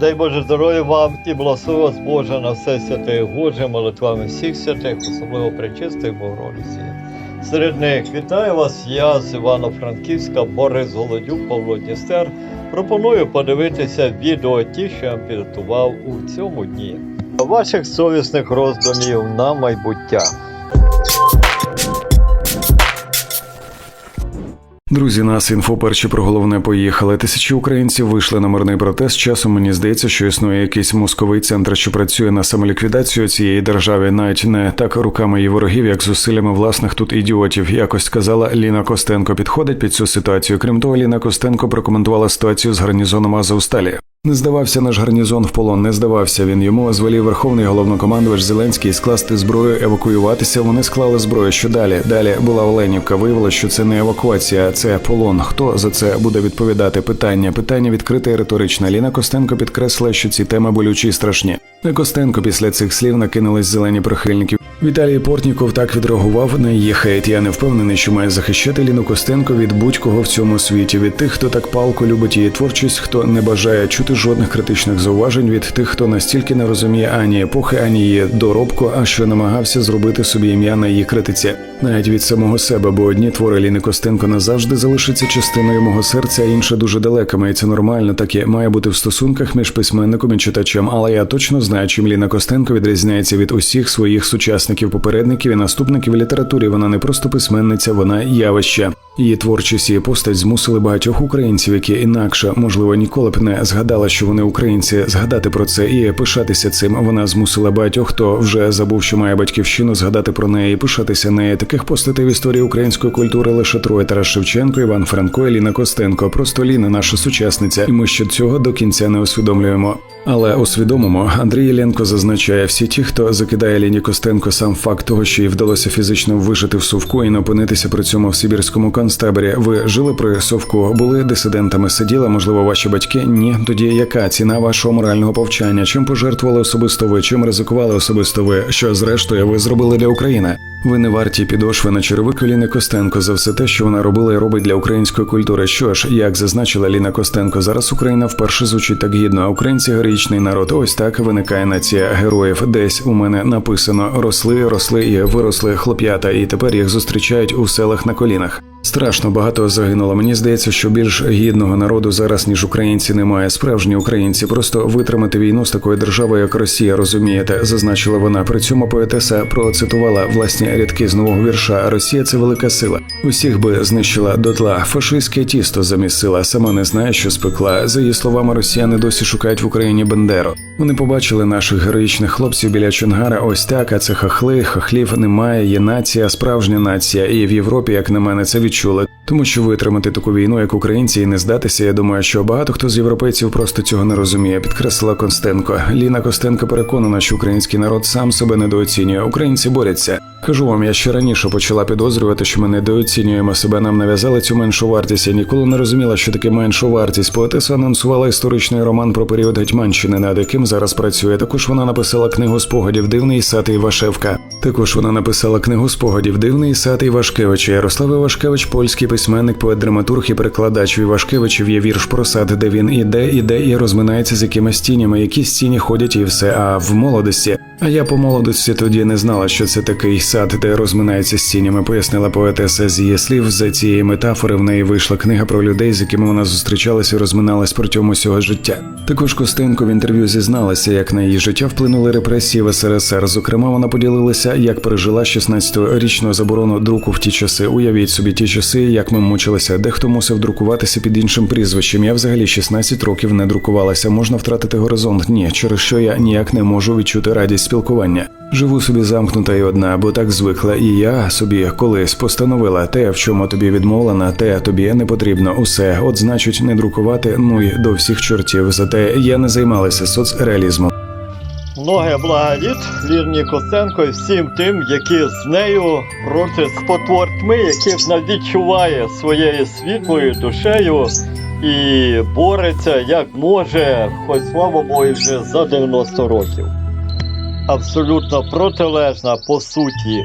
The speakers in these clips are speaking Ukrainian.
Дай Боже здоров'я вам і благослови вас Боже на все святе Боже, молитвами всіх святих, особливо пречистої Богородиці. Серед них вітаю вас, я з Івано-Франківська, Борис Голодюк, Павло Дністер. Пропоную подивитися відео ті, що я підготував у цьому дні. Ваших совісних роздумів на майбуття. Друзі, нас інфо перші про головне поїхали. Тисячі українців вийшли на мирний протест. Часом мені здається, що існує якийсь мозковий центр, що працює на самоліквідацію цієї держави, навіть не так руками її ворогів, як зусиллями власних тут ідіотів. Якось сказала Ліна Костенко. Підходить під цю ситуацію. Крім того, Ліна Костенко прокоментувала ситуацію з гарнізоном Азовсталі. Не здавався наш гарнізон в полон, не здавався він. Йому звелів верховний головнокомандувач Зеленський скласти зброю, евакуюватися. Вони склали зброю. Що далі? Далі була Оленівка. Виявилося, що це не евакуація, а це полон. Хто за це буде відповідати? Питання. Питання відкрите і риторичне. Ліна Костенко підкреслила, що ці теми болючі і страшні. На Костенко після цих слів накинулись зелені прихильники. Віталій Портніков так відреагував на її хейт. Я не впевнений, що має захищати Ліну Костенко від будь-кого в цьому світі, від тих, хто так палко любить її творчість, хто не бажає чути жодних критичних зауважень, від тих, хто настільки не розуміє ані епохи, ані її доробку, а що намагався зробити собі ім'я на її критиці, навіть від самого себе, бо одні твори Ліни Костенко назавжди залишаться частиною мого серця, а інше дуже далекими, і це нормально, так і має бути в стосунках між письменником і читачем. Але я точно знаю, чим Ліна Костенко відрізняється від усіх своїх сучасників, попередників і наступників в літературі. Вона не просто письменниця, вона явище. Її творчість і постать змусили багатьох українців, які інакше, можливо, ніколи б не згадала, що вони українці, згадати про це і пишатися цим. Вона змусила багатьох, хто вже забув, що має батьківщину, згадати про неї, і пишатися нею. Таких постатей в історії української культури лише троє Тарас Шевченко, Іван Франко і Ліна Костенко. Просто Ліна, наша сучасниця, і ми ще цього до кінця не усвідомлюємо. Але усвідомимо, Андрій Єленко зазначає, всі ті, хто закидає Ліні Костенко сам факт того, що їй вдалося фізично вижити в совку і не опинитися при цьому в сибірському концтаборі. Ви жили при совку, були дисидентами, сиділи, можливо, ваші батьки? Ні. Тоді яка ціна вашого морального повчання? Чим пожертвували особисто ви? Чим ризикували особисто ви? Що зрештою ви зробили для України? Ви не варті підошви на черевик Ліни Костенко за все те, що вона робила і робить для української культури. Що ж, як зазначила Ліна Костенко, зараз Україна вперше звучить так гідно. А українці героїчний народ. Ось так виникає нація героїв. Десь у мене написано росли, росли і виросли хлоп'ята, і тепер їх зустрічають у селах на колінах. Страшно багато загинуло. Мені здається, що більш гідного народу зараз ніж українці немає. Справжні українці просто витримати війну з такою державою, як Росія, розумієте, зазначила вона. При цьому поетеса процитувала власні рядки з нового вірша. Росія це велика сила. Усіх би знищила дотла. Фашистське тісто замісила. Сама не знає, що спекла. За її словами, росіяни досі шукають в Україні Бендеру. Вони побачили наших героїчних хлопців біля Чонгара. Ось так. А це хахли, хахлів немає. Є нація, справжня нація. І в Європі, як на мене, це відчули. Тому що витримати таку війну, як українці, і не здатися. Я думаю, що багато хто з європейців просто цього не розуміє. Підкреслила Костенко. Ліна Костенко переконана, що український народ сам себе недооцінює. Українці борються. Кажу вам, я ще раніше почала підозрювати, що ми недооцінюємо себе. Нам нав'язали цю меншу вартість. Я ніколи не розуміла, що таке меншу вартість. Поетеса анонсувала історичний роман про період Гетьманщини, над яким зараз працює. Також вона написала книгу спогадів Дивний сад Івашевка. Також вона написала книгу спогадів Дивний сад Івашкевича. Ярослав Івашкевич, польський письменник, поет, драматург і перекладач. У є вірш про сад, де він іде, іде і розминається з якимись тінями. Які стіні ходять і все. А в молодості. А я по молодості тоді не знала, що це такий сад, де розминається з тінями, пояснила поетеса з її слів. За цієї метафори в неї вийшла книга про людей, з якими вона зустрічалася і розминалась протягом усього життя. Також Костенко в інтерв'ю зізналася, як на її життя вплинули репресії в СРСР. Зокрема, вона поділилася, як пережила 16-річну заборону друку в ті часи. Уявіть собі ті часи, як ми мучилися. Дехто мусив друкуватися під іншим прізвищем. Я взагалі 16 років не друкувалася. Можна втратити горизонт. Ні, через що я ніяк не можу відчути радість спілкування. Живу собі замкнута і одна, бо так звикла, і я собі колись постановила те, в чому тобі відмовлена, те тобі не потрібно. Усе, от значить, не друкувати, ну й до всіх чортів. Зате я не займалася соцреалізмом. Многе благодіт Лірні Костенко і всім тим, які з нею проти спотвор тьми, які вона відчуває своєю світлою душею і бореться як може, хоч слава Богу, вже за 90 років. Абсолютно протилежна по суті.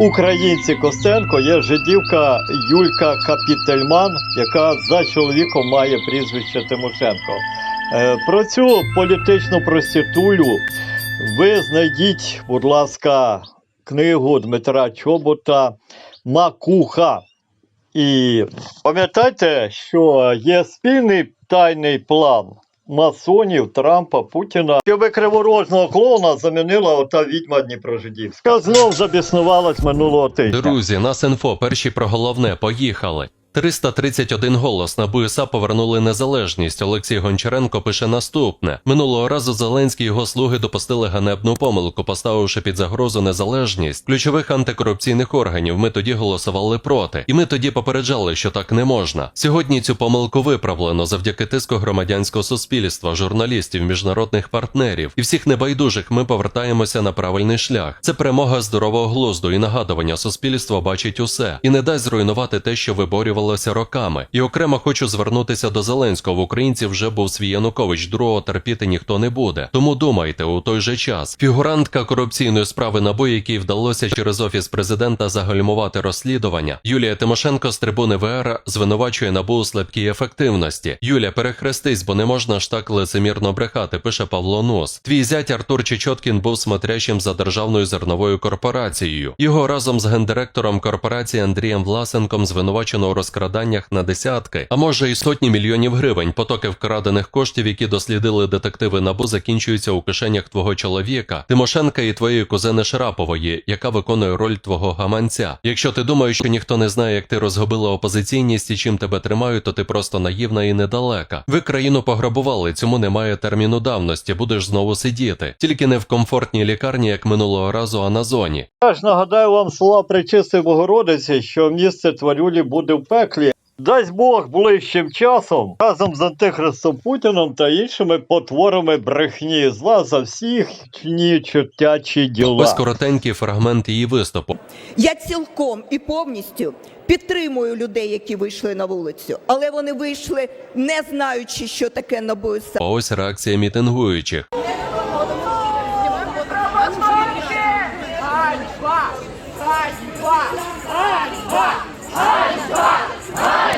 Українці Костенко є жидівка Юлька Капітельман, яка за чоловіком має прізвище Тимошенко. Е, Про цю політичну проститулю ви знайдіть, будь ласка, книгу Дмитра Чобота Макуха. І пам'ятайте, що є спільний тайний план масонів, Трампа, Путіна, щоб криворожного клоуна замінила ота відьма Дніпрожидівська. Знов забіснувалась минулого тижня. Друзі, нас інфо, перші про головне, поїхали. 331 голос на БУСА повернули незалежність. Олексій Гончаренко пише наступне: минулого разу Зеленський і його слуги допустили ганебну помилку, поставивши під загрозу незалежність ключових антикорупційних органів. Ми тоді голосували проти, і ми тоді попереджали, що так не можна. Сьогодні цю помилку виправлено завдяки тиску громадянського суспільства, журналістів, міжнародних партнерів і всіх небайдужих. Ми повертаємося на правильний шлях. Це перемога здорового глузду і нагадування суспільство бачить усе і не дасть зруйнувати те, що виборювалося роками. І окремо хочу звернутися до Зеленського. В українців вже був свій Янукович. Другого терпіти ніхто не буде. Тому думайте у той же час. Фігурантка корупційної справи НАБУ, якій вдалося через офіс президента загальмувати розслідування. Юлія Тимошенко з трибуни ВР звинувачує НАБУ у слабкій ефективності. Юля, перехрестись, бо не можна ж так лицемірно брехати. Пише Павло Нос. Твій зять Артур Чечоткін був смотрящим за державною зерновою корпорацією. Його разом з гендиректором корпорації Андрієм Власенком звинувачено у розкраданнях на десятки, а може й сотні мільйонів гривень. Потоки вкрадених коштів, які дослідили детективи НАБУ, закінчуються у кишенях твого чоловіка, Тимошенка і твоєї кузени Шарапової, яка виконує роль твого гаманця. Якщо ти думаєш, що ніхто не знає, як ти розгубила опозиційність і чим тебе тримають, то ти просто наївна і недалека. Ви країну пограбували, цьому немає терміну давності, будеш знову сидіти. Тільки не в комфортній лікарні, як минулого разу, а на зоні. Я ж нагадаю вам слова Пречистої Богородиці, що місце тварюлі буде в пеклі. Дасть Бог ближчим часом разом з Антихристом Путіном та іншими потворами брехні зла за всіх чні чортячі діла. Ось коротенький фрагмент її виступу. Я цілком і повністю підтримую людей, які вийшли на вулицю, але вони вийшли не знаючи, що таке НАБУ. А ось реакція мітингуючих. Olhos tortos, olhos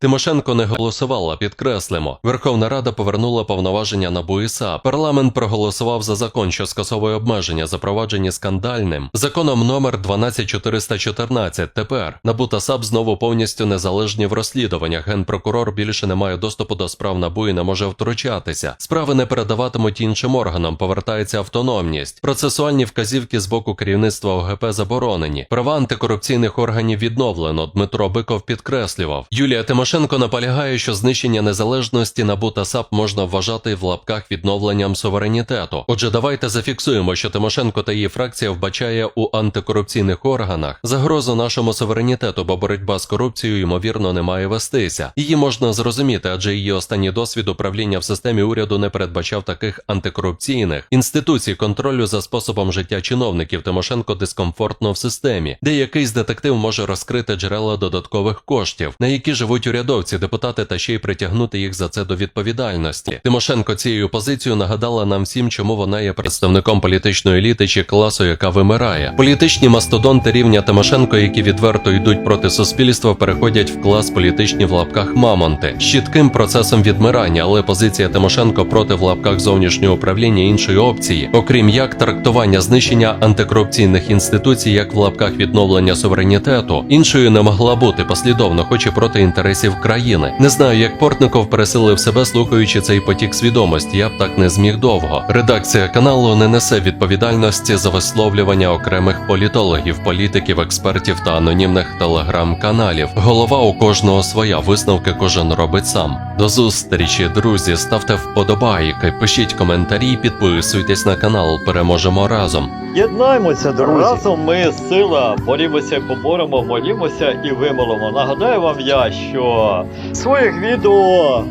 Тимошенко не голосувала, підкреслимо. Верховна Рада повернула повноваження на БУІСА. Парламент проголосував за закон, що скасовує обмеження, запроваджені скандальним законом номер 12414. Тепер НАБУ та САП знову повністю незалежні в розслідуваннях. Генпрокурор більше не має доступу до справ НАБУ і не може втручатися. Справи не передаватимуть іншим органам. Повертається автономність. Процесуальні вказівки з боку керівництва ОГП заборонені. Права антикорупційних органів відновлено. Дмитро Биков підкреслював. Юлія Тимошенко наполягає, що знищення незалежності НАБУ та САП можна вважати в лапках відновленням суверенітету. Отже, давайте зафіксуємо, що Тимошенко та її фракція вбачає у антикорупційних органах загрозу нашому суверенітету, бо боротьба з корупцією ймовірно не має вестися. Її можна зрозуміти, адже її останній досвід управління в системі уряду не передбачав таких антикорупційних інституцій контролю за способом життя чиновників. Тимошенко дискомфортно в системі, де якийсь детектив може розкрити джерела додаткових коштів, на які живуть урядовці, депутати та ще й притягнути їх за це до відповідальності. Тимошенко цією позицією нагадала нам всім, чому вона є представником політичної еліти чи класу, яка вимирає. Політичні мастодонти рівня Тимошенко, які відверто йдуть проти суспільства, переходять в клас політичні в лапках мамонти з чітким процесом відмирання, але позиція Тимошенко проти в лапках зовнішнього управління іншої опції, окрім як трактування знищення антикорупційних інституцій, як в лапках відновлення суверенітету, іншою не могла бути послідовно, хоч і проти інтересів країни. Не знаю, як Портников пересилив себе, слухаючи цей потік свідомості. Я б так не зміг довго. Редакція каналу не несе відповідальності за висловлювання окремих політологів, політиків, експертів та анонімних телеграм-каналів. Голова у кожного своя, висновки кожен робить сам. До зустрічі, друзі. Ставте вподобайки, пишіть коментарі, підписуйтесь на канал. Переможемо разом. Єднаймося, друзі. Разом ми сила, борімося поборемо, молімося і вимолимо. Нагадаю вам я, що в своїх відео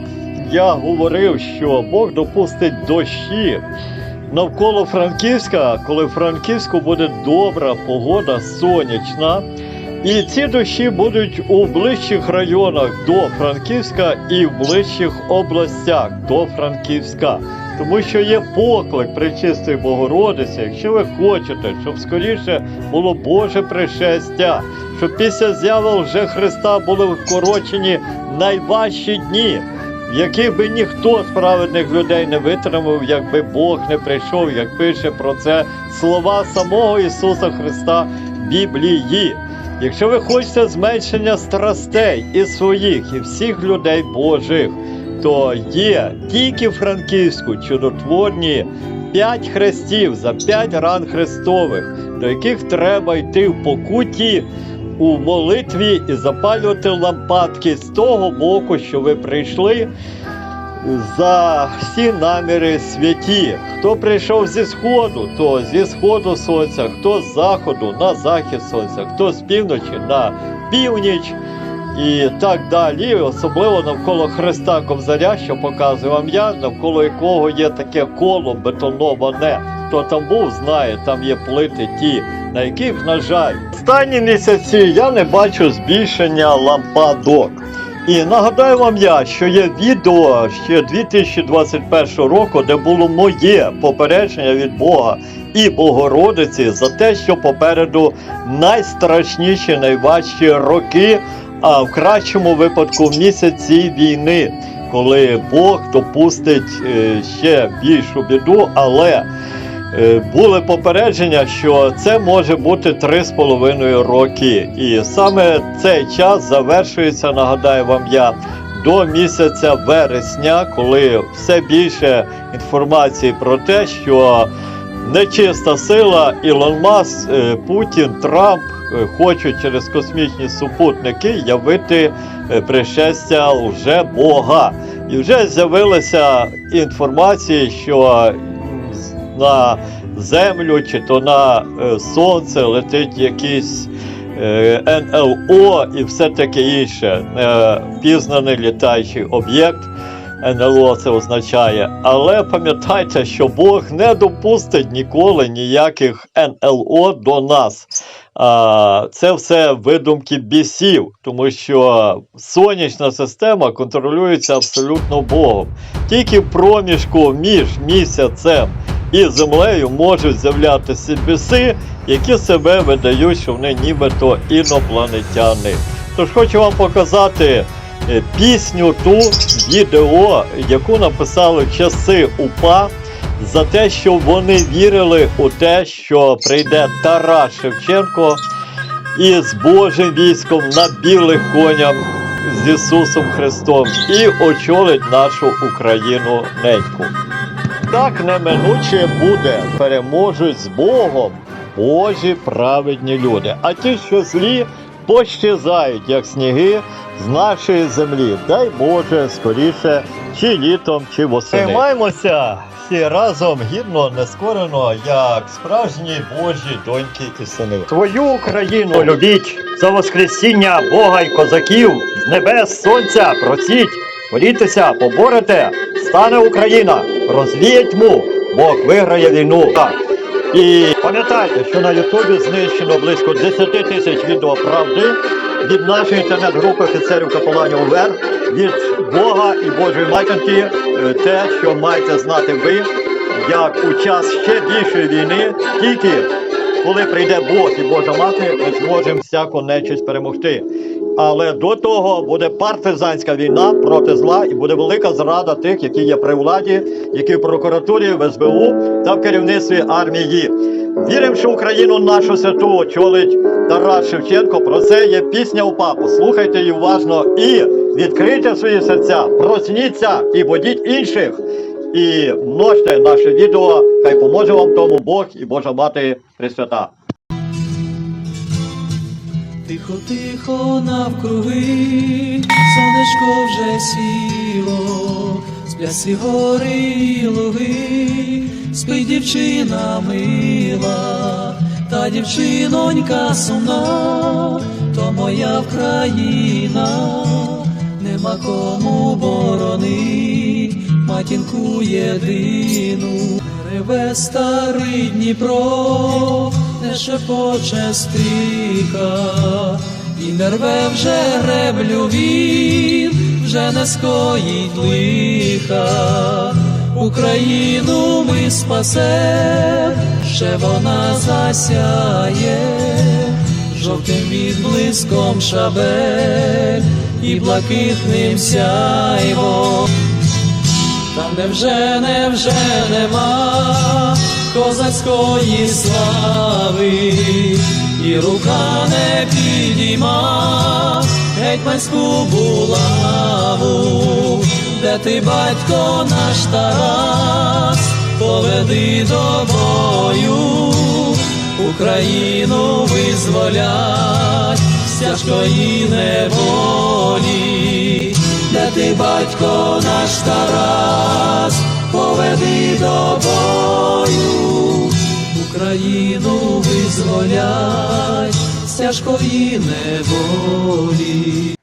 я говорив, що Бог допустить дощі навколо Франківська, коли в Франківську буде добра погода, сонячна. І ці душі будуть у ближчих районах до Франківська і в ближчих областях до Франківська. Тому що є поклик Пречистої Богородиці, якщо ви хочете, щоб скоріше було Боже пришестя, щоб після зяви вже Христа були вкорочені найважчі дні, в яких би ніхто з праведних людей не витримав, якби Бог не прийшов, як пише про це слова самого Ісуса Христа в Біблії. Якщо ви хочете зменшення страстей і своїх, і всіх людей Божих, то є тільки в Франківську чудотворні п'ять хрестів за п'ять ран Христових, до яких треба йти в покуті у молитві і запалювати лампадки з того боку, що ви прийшли за всі наміри святі. Хто прийшов зі сходу, то зі сходу сонця, хто з заходу на захід сонця, хто з півночі на північ і так далі. Особливо навколо Христа Ковзаря, що показую вам я, навколо якого є таке коло бетоноване. Хто там був, знає, там є плити ті, на яких, на жаль, останні місяці я не бачу збільшення лампадок. І нагадаю вам я, що є відео ще 2021 року, де було моє попередження від Бога і Богородиці за те, що попереду найстрашніші, найважчі роки, а в кращому випадку в місяці війни, коли Бог допустить е, ще більшу біду, але Е, були попередження, що це може бути 3,5 роки. І саме цей час завершується, нагадаю вам я, до місяця вересня, коли все більше інформації про те, що нечиста сила Ілон Маск, е, Путін, Трамп хочуть через космічні супутники явити е, пришестя вже Бога. І вже з'явилася інформація, що на землю чи то на е, сонце летить якийсь е, НЛО і все таке інше. Е, пізнаний літаючий об'єкт. НЛО це означає. Але пам'ятайте, що Бог не допустить ніколи ніяких НЛО до нас. А, це все видумки бісів, тому що сонячна система контролюється абсолютно Богом. Тільки в проміжку між місяцем і землею можуть з'являтися біси, які себе видають, що вони нібито інопланетяни. Тож хочу вам показати е, пісню ту відео, яку написали часи УПА. За те, що вони вірили у те, що прийде Тарас Шевченко із Божим військом на білих конях з Ісусом Христом і очолить нашу Україну неньку. Так неминуче буде, переможуть з Богом Божі праведні люди. А ті, що злі, пощезають, як сніги з нашої землі. Дай Боже, скоріше, чи літом, чи восени. Тримаємося всі разом гідно, нескорено, як справжні Божі доньки і сини. Твою Україну любіть! За воскресіння Бога й козаків! З небес сонця просіть. Борітеся, поборете, стане Україна, розвіє тьму, Бог виграє війну. І пам'ятайте, що на Ютубі знищено близько 10 тисяч відео правди від нашої інтернет-групи офіцерів капеланів УВР, від Бога і Божої матінки, е, те, що маєте знати ви, як у час ще більшої війни, тільки коли прийде Бог і Божа мати, ми зможемо всяку нечисть перемогти. Але до того буде партизанська війна проти зла і буде велика зрада тих, які є при владі, які в прокуратурі, в СБУ та в керівництві армії. Віримо, що Україну нашу святу очолить Тарас Шевченко. Про це є пісня УПА. Послухайте її уважно і відкрийте свої серця, просніться і водіть інших. І множте наше відео. Хай поможе вам тому Бог і Божа Мати Пресвята. Тихо, тихо навкруги, сонечко вже сіло, сплясі гори і луги, спить дівчина мила, та дівчинонька сумна, то моя Вкраїна, нема кому боронить. Матінку єдину. Реве старий Дніпро, не шепоче стріха, і не рве вже греблю він, вже не скоїть лиха. Україну ми спасем, ще вона засяє, жовтим відблиском шабель і блакитним сяйвом. Там невже, невже нема козацької слави, і рука не підійма гетьманську булаву, де ти, батько наш Тарас, поведи до бою, Україну визволять з тяжкої неволі, де ти, батько наш Тарас, поведи до бою, Україну визволять з тяжкої неволі.